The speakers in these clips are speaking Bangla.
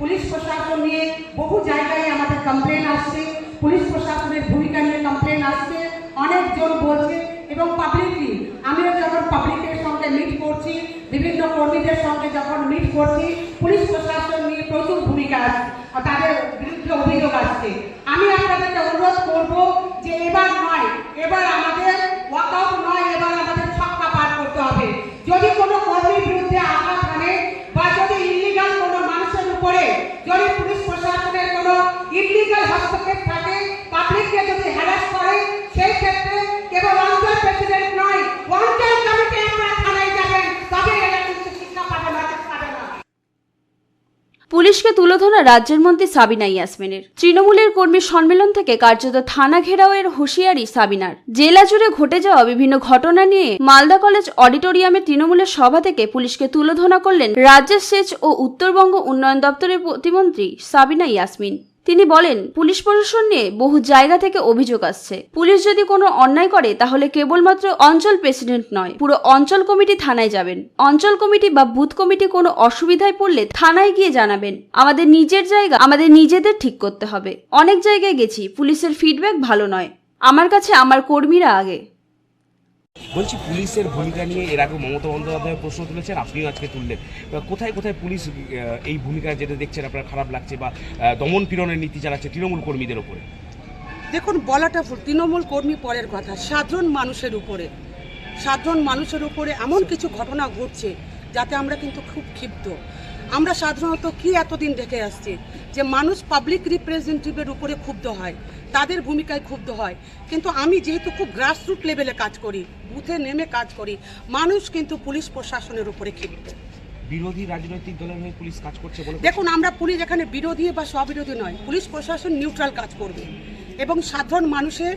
পুলিশ প্রশাসন নিয়ে বহু জায়গায় আমাদের কমপ্লেন আসছে। পুলিশ প্রশাসনের ভূমিকা নিয়ে কমপ্লেন আসছে। অনেকজন বলছে এবং পাবলিকলি আমিও যখন পাবলিকের সঙ্গে মিট করছি, বিভিন্ন কর্মীদের সঙ্গে যখন মিট করছি, পুলিশ প্রশাসন নিয়ে প্রচুর ভূমিকা আছে তাদের বিরুদ্ধে অভিযোগ আসছে। আমি আপনাদেরকে অনুরোধ করব যে এবার নয়, এবার আমাদের হস্তক্ষেপ থাকে পাবলিককে যদি হ্যারাস করে, সেই ক্ষেত্রে কেবল অঞ্চল প্রেসিডেন্ট নয় অঞ্চল কমিটি আপনারা থানায় যাবেন, তবে এরা কিন্তু শিক্ষা পাবে না। পুলিশকে তুলে ধরা রাজ্যের মন্ত্রী সাবিনা ইয়াসমিনের। তৃণমূলের কর্মী সম্মেলন থেকে কার্যত থানা ঘেরাওয়ের হুঁশিয়ারি সাবিনার। জেলা জুড়ে ঘটে যাওয়া বিভিন্ন ঘটনা নিয়ে মালদা কলেজ অডিটোরিয়ামে তৃণমূলের সভা থেকে পুলিশকে তুলোধনা করলেন রাজ্যের সেচ ও উত্তরবঙ্গ উন্নয়ন দপ্তরের প্রতিমন্ত্রী সাবিনা ইয়াসমিন। তিনি বলেন, পুলিশ প্রশাসন নিয়ে বহু জায়গা থেকে অভিযোগ আসছে। পুলিশ যদি কোনো অন্যায় করে, তাহলে কেবলমাত্র অঞ্চল প্রেসিডেন্ট নয়, পুরো অঞ্চল কমিটি থানায় যাবেন। অঞ্চল কমিটি বা বুথ কমিটি কোনো অসুবিধায় পড়লে থানায় গিয়ে জানাবেন। আমাদের নিজের জায়গা, আমাদের নিজেদের ঠিক করতে হবে। অনেক জায়গায় গেছি, পুলিশের ফিডব্যাক ভালো নয়। আমার কাছে আমার কর্মীরা আগে। বলছি পুলিশের ভূমিকা নিয়ে এর আগে মমতা বন্দ্যোপাধ্যায় প্রশ্ন তুলেছেন আপনিও আজকে তুললেন। কোথায় কোথায় পুলিশ এই ভূমিকা যেটা দেখছেন আপনার খারাপ লাগছে বা দমন পীড়নের নীতি চালাচ্ছে তৃণমূল কর্মীদের ওপরে দেখুন বলাটা তৃণমূল কর্মী পরের কথা সাধারণ মানুষের উপরে। সাধারণ মানুষের উপরে এমন কিছু ঘটনা ঘটছে যাতে আমরা কিন্তু খুব ক্ষিপ্ত। আমরা সাধারণত কি এতদিন দেখে আসছি? যে মানুষ পাবলিক রিপ্রেজেন্টেটিভের উপরে ক্ষুব্ধ হয় তাদের ভূমিকায় ক্ষুব্ধ হয়। কিন্তু আমি যেহেতু খুব গ্রাসরুট লেভেলে কাজ করি বুথে নেমে কাজ করি মানুষ কিন্তু পুলিশ প্রশাসনের উপরে ক্ষিপ্ত। বিরোধী রাজনৈতিক দলের হয়ে পুলিশ কাজ করছে বলে দেখুন আমরা পুলিশ এখানে বিরোধী বা স্ববিরোধী নয় পুলিশ প্রশাসন নিউট্রাল কাজ করবে। এবং সাধারণ মানুষের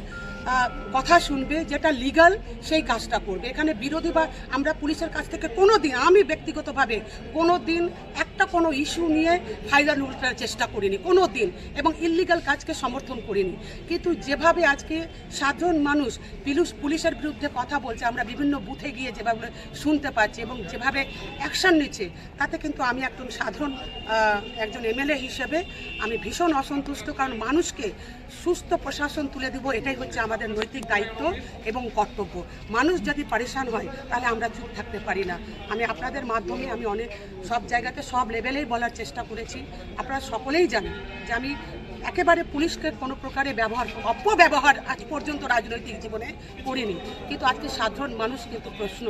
কথা শুনবে, যেটা লিগাল সেই কাজটা করবে। এখানে বিরোধী বা আমরা পুলিশের কাছ থেকে কোনো দিন আমি ব্যক্তিগতভাবে কোনো দিন একটা কোনো ইস্যু নিয়ে ফাইনাল উল্টার চেষ্টা করিনি কোনো দিন এবং ইলিগাল কাজকে সমর্থন করিনি। কিন্তু যেভাবে আজকে সাধারণ মানুষ পুলিশ, পুলিশের বিরুদ্ধে কথা বলছে, আমরা বিভিন্ন বুথে গিয়ে যেভাবে শুনতে পাচ্ছি এবং যেভাবে অ্যাকশন নিচ্ছে, তাতে কিন্তু আমি একজন সাধারণ একজন এমএলএ হিসেবে আমি ভীষণ অসন্তুষ্ট, কারণ মানুষকে সুস্থ প্রশাসন তুলে দেবো, এটাই হচ্ছে আমাদের নৈতিক দায়িত্ব এবং কর্তব্য। মানুষ যদি পরেশান হয় তাহলে আমরা চুপ থাকতে পারি না। আমি আপনাদের মাধ্যমে আমি অনেক সব জায়গাতে সব লেভেলেই বলার চেষ্টা করেছি। আপনারা সকলেই জানেন যে আমি একেবারে পুলিশকে কোনো প্রকারে ব্যবহার অপব্যবহার আজ পর্যন্ত রাজনৈতিক জীবনে করিনি। কিন্তু আজকে সাধারণ মানুষ কিন্তু প্রশ্ন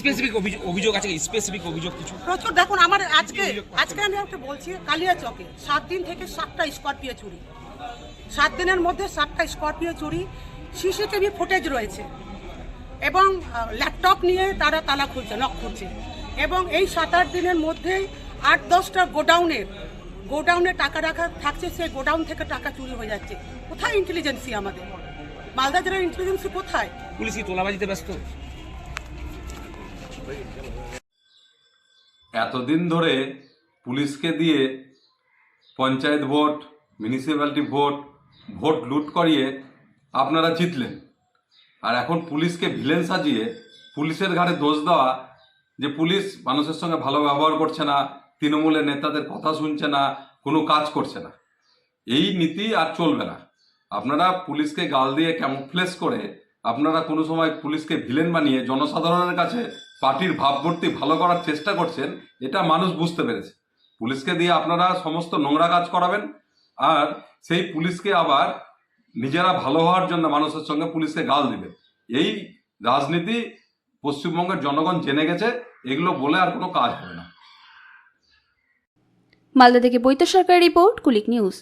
স্পেসিফিক অভিযোগ আছে স্পেসিফিক অভিযোগ কিছু? প্রচুর দেখুন আমার আজকে আজকে আমি একটা বলছি কালিয়া চকে সাত দিন থেকে সাতটা স্করপিও চুরি। সাত দিনের মধ্যে সাতটা স্করপিও চুরি সিসিটিভি ফুটেজ রয়েছে। এবং ল্যাপটপ নিয়ে তারা তালা খুলছে লক খুলছে। এবং এই সাত আট দিনের মধ্যেই আট দশটা গোডাউনের গোডাউনে টাকা রাখা থাকছে সেই গোডাউন থেকে টাকা চুরি হয়ে যাচ্ছে। কোথায় ইন্টেলিজেন্সি আমাদের? মালদা জেলার ইন্টেলিজেন্সি কোথায়? পুলিশ তোলাবাজিতে ব্যস্ত। এতদিন ধরে পুলিশকে দিয়ে panchayat vote municipality vote vote লুট করিয়ে আপনারা জিতলেন। আর এখন পুলিশকে ভিলেন সাজিয়ে পুলিশের ঘাড়ে দোষ দেওয়া যে পুলিশ মানুষের সঙ্গে ভালো ব্যবহার করছে না, তৃণমূলের নেতাদের কথা শুনছে না, কোনো কাজ করছে না। এই নীতি আর চলবে না। আপনারা পুলিশকে গাল দিয়ে ক্যামোফ্লেস করে আপনারা কোনো সময় পুলিশকে ভিলেন বানিয়ে জনসাধারণের কাছে পার্টির ভাবমূর্তি ভালো করার চেষ্টা করছেন, এটা মানুষ বুঝতে পেরেছে। পুলিশকে দিয়ে আপনারা সমস্ত নোংরা কাজ করাবেন আর সেই পুলিশকে আবার নিজেরা ভালো হওয়ার জন্য মানুষের সঙ্গে পুলিশকে গাল দিবে। এই রাজনীতি পশ্চিমবঙ্গের জনগণ জেনে গেছে, এগুলো বলে আর কোনো কাজ হবে না। মালদা থেকে বৈত সরকার রিপোর্ট, কুলিক নিউজ।